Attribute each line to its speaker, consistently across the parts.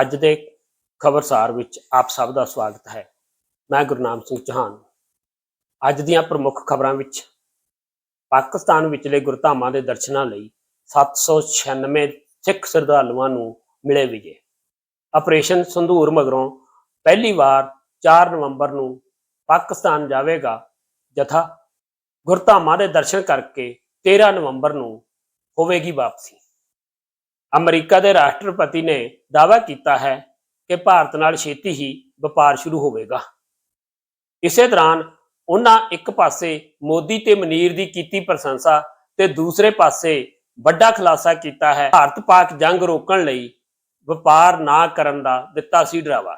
Speaker 1: ਅੱਜ ਦੇ ਖਬਰਸਾਰ ਵਿੱਚ ਆਪ ਸਭ ਦਾ ਸਵਾਗਤ ਹੈ। ਮੈਂ ਗੁਰਨਾਮ ਸਿੰਘ ਚੌਹਾਨ। ਅੱਜ ਦੀਆਂ ਪ੍ਰਮੁੱਖ ਖਬਰਾਂ ਵਿੱਚ ਪਾਕਿਸਤਾਨ ਵਿਚਲੇ ਗੁਰਧਾਮਾਂ ਦੇ ਦਰਸ਼ਨਾਂ ਲਈ 796 ਸਿੱਖ ਸ਼ਰਧਾਲੂਆਂ ਨੂੰ ਮਿਲੇ ਵਿਜੇ। ਆਪਰੇਸ਼ਨ ਸੰਧੂਰ ਮਗਰੋਂ ਪਹਿਲੀ ਵਾਰ 4 ਨਵੰਬਰ ਨੂੰ ਪਾਕਿਸਤਾਨ ਜਾਵੇਗਾ, ਜਥਾ ਗੁਰਧਾਮਾਂ ਦੇ ਦਰਸ਼ਨ ਕਰਕੇ 13 ਨਵੰਬਰ ਨੂੰ ਹੋਵੇਗੀ ਵਾਪਸੀ। ਅਮਰੀਕਾ ਦੇ ਰਾਸ਼ਟਰਪਤੀ ਨੇ ਦਾਅਵਾ ਕੀਤਾ ਹੈ ਕਿ ਭਾਰਤ ਨਾਲ ਛੇਤੀ ਹੀ ਵਪਾਰ ਸ਼ੁਰੂ ਹੋਵੇਗਾ। ਇਸੇ ਦੌਰਾਨ ਉਹਨਾਂ ਇੱਕ ਪਾਸੇ ਮੋਦੀ ਤੇ ਮਨੀਰ ਦੀ ਕੀਤੀ ਪ੍ਰਸ਼ੰਸਾ ਤੇ ਦੂਸਰੇ ਪਾਸੇ ਵੱਡਾ ਖੁਲਾਸਾ ਕੀਤਾ ਹੈ। ਭਾਰਤ ਪਾਕ ਜੰਗ ਰੋਕਣ ਲਈ ਵਪਾਰ ਨਾ ਕਰਨ ਦਾ ਦਿੱਤਾ ਸੀ ਡਰਾਵਾ।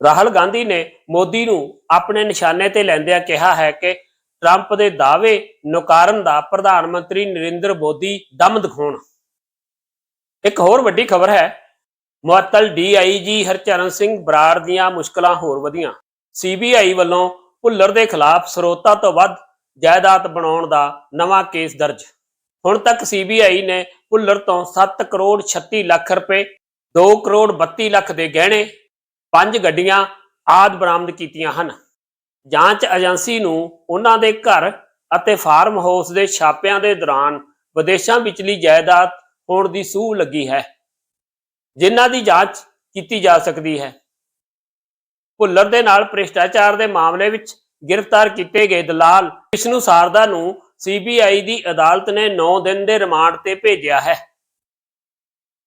Speaker 1: ਰਾਹੁਲ ਗਾਂਧੀ ਨੇ ਮੋਦੀ ਨੂੰ ਆਪਣੇ ਨਿਸ਼ਾਨੇ ਤੇ ਲੈਂਦਿਆਂ ਕਿਹਾ ਹੈ ਕਿ ਟਰੰਪ ਦੇ ਦਾਅਵੇ ਨਕਾਰਨ ਦਾ ਪ੍ਰਧਾਨ ਮੰਤਰੀ ਨਰਿੰਦਰ ਮੋਦੀ ਦਮ ਦਿਖਾਉਣ। ਇੱਕ ਹੋਰ ਵੱਡੀ ਖਬਰ ਹੈ। ਮੁਅੱਤਲ ਡੀਆਈਜੀ ਹਰਚਰਨ ਸਿੰਘ ਬਰਾੜ ਦੀਆਂ ਮੁਸ਼ਕਲਾਂ ਹੋਰ ਵਧੀਆਂ। ਸੀਬੀਆਈ ਵੱਲੋਂ ਭੁੱਲਰ ਦੇ ਖਿਲਾਫ ਸਰੋਤਾ ਤੋਂ ਵੱਧ ਜਾਇਦਾਦ ਬਣਾਉਣ ਦਾ ਨਵਾਂ ਕੇਸ ਦਰਜ। ਹੁਣ ਤੱਕ ਸੀਬੀਆਈ ਨੇ ਭੁੱਲਰ ਤੋਂ 7 ਕਰੋੜ 36 ਲੱਖ ਰੁਪਏ 2 ਕਰੋੜ 32 ਲੱਖ ਦੇ ਗਹਿਣੇ, ਪੰਜ ਗੱਡੀਆਂ ਆਦ ਬਰਾਮਦ ਕੀਤੀਆਂ ਹਨ। ਜਾਂਚ ਏਜੰਸੀ ਨੂੰ ਉਹਨਾਂ ਦੇ ਘਰ ਅਤੇ ਫਾਰਮ ਹਾਊਸ ਦੇ ਛਾਪਿਆਂ ਦੇ ਦੌਰਾਨ ਵਿਦੇਸ਼ਾਂ ਵਿਚਲੀ ਜਾਇਦਾਦ ਹੋਣ ਦੀ ਸੂਹ ਲੱਗੀ ਹੈ। ਜਿਨ੍ਹਾਂ ਦੀ ਜਾਂਚ ਕੀਤੀ ਜਾ ਸਕਦੀ ਹੈ। ਭੁੱਲਰ ਦੇ ਨਾਲ ਭ੍ਰਿਸ਼ਟਾਚਾਰ ਦੇ ਮਾਮਲੇ ਵਿੱਚ ਗ੍ਰਿਫਤਾਰ ਕੀਤੇ ਗਏ ਦਲਾਲ ਵਿਸ਼ਨੂੰ ਸਾਰਦਾ ਨੂੰ ਸੀਬੀਆਈ ਦੀ ਅਦਾਲਤ ਨੇ 9 ਦਿਨ ਦੇ ਰਿਮਾਂਡ ਤੇ ਭੇਜਿਆ ਹੈ।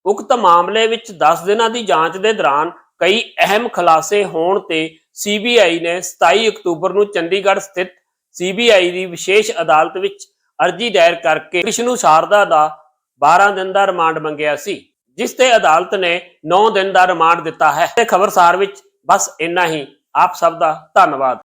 Speaker 1: ਉਕਤ ਮਾਮਲੇ ਵਿੱਚ 10 ਦਿਨਾਂ ਦੀ ਜਾਂਚ ਦੇ ਦੌਰਾਨ ਕਈ ਅਹਿਮ ਖੁਲਾਸੇ ਹੋਣ ਤੇ ਸੀਬੀਆਈ ਨੇ 27 ਅਕਤੂਬਰ ਨੂੰ ਚੰਡੀਗੜ੍ਹ ਸਥਿਤ ਸੀਬੀਆਈ ਦੀ ਵਿਸ਼ੇਸ਼ ਅਦਾਲਤ ਵਿੱਚ ਅਰਜ਼ੀ ਦਾਇਰ ਕਰਕੇ ਵਿਸ਼ਨੂੰ ਸਾਰਦਾ ਦਾ 12 ਦਿਨ ਦਾ ਰਿਮਾਂਡ ਮੰਗਿਆ ਸੀ, ਜਿਸ ਤੇ ਅਦਾਲਤ ਨੇ 9 ਦਿਨ ਦਾ ਰਿਮਾਂਡ ਦਿੱਤਾ ਹੈ। ਤੇ ਖਬਰਸਾਰ ਵਿੱਚ ਬਸ ਇੰਨਾ ਹੀ। ਆਪ ਸਭ ਦਾ ਧੰਨਵਾਦ।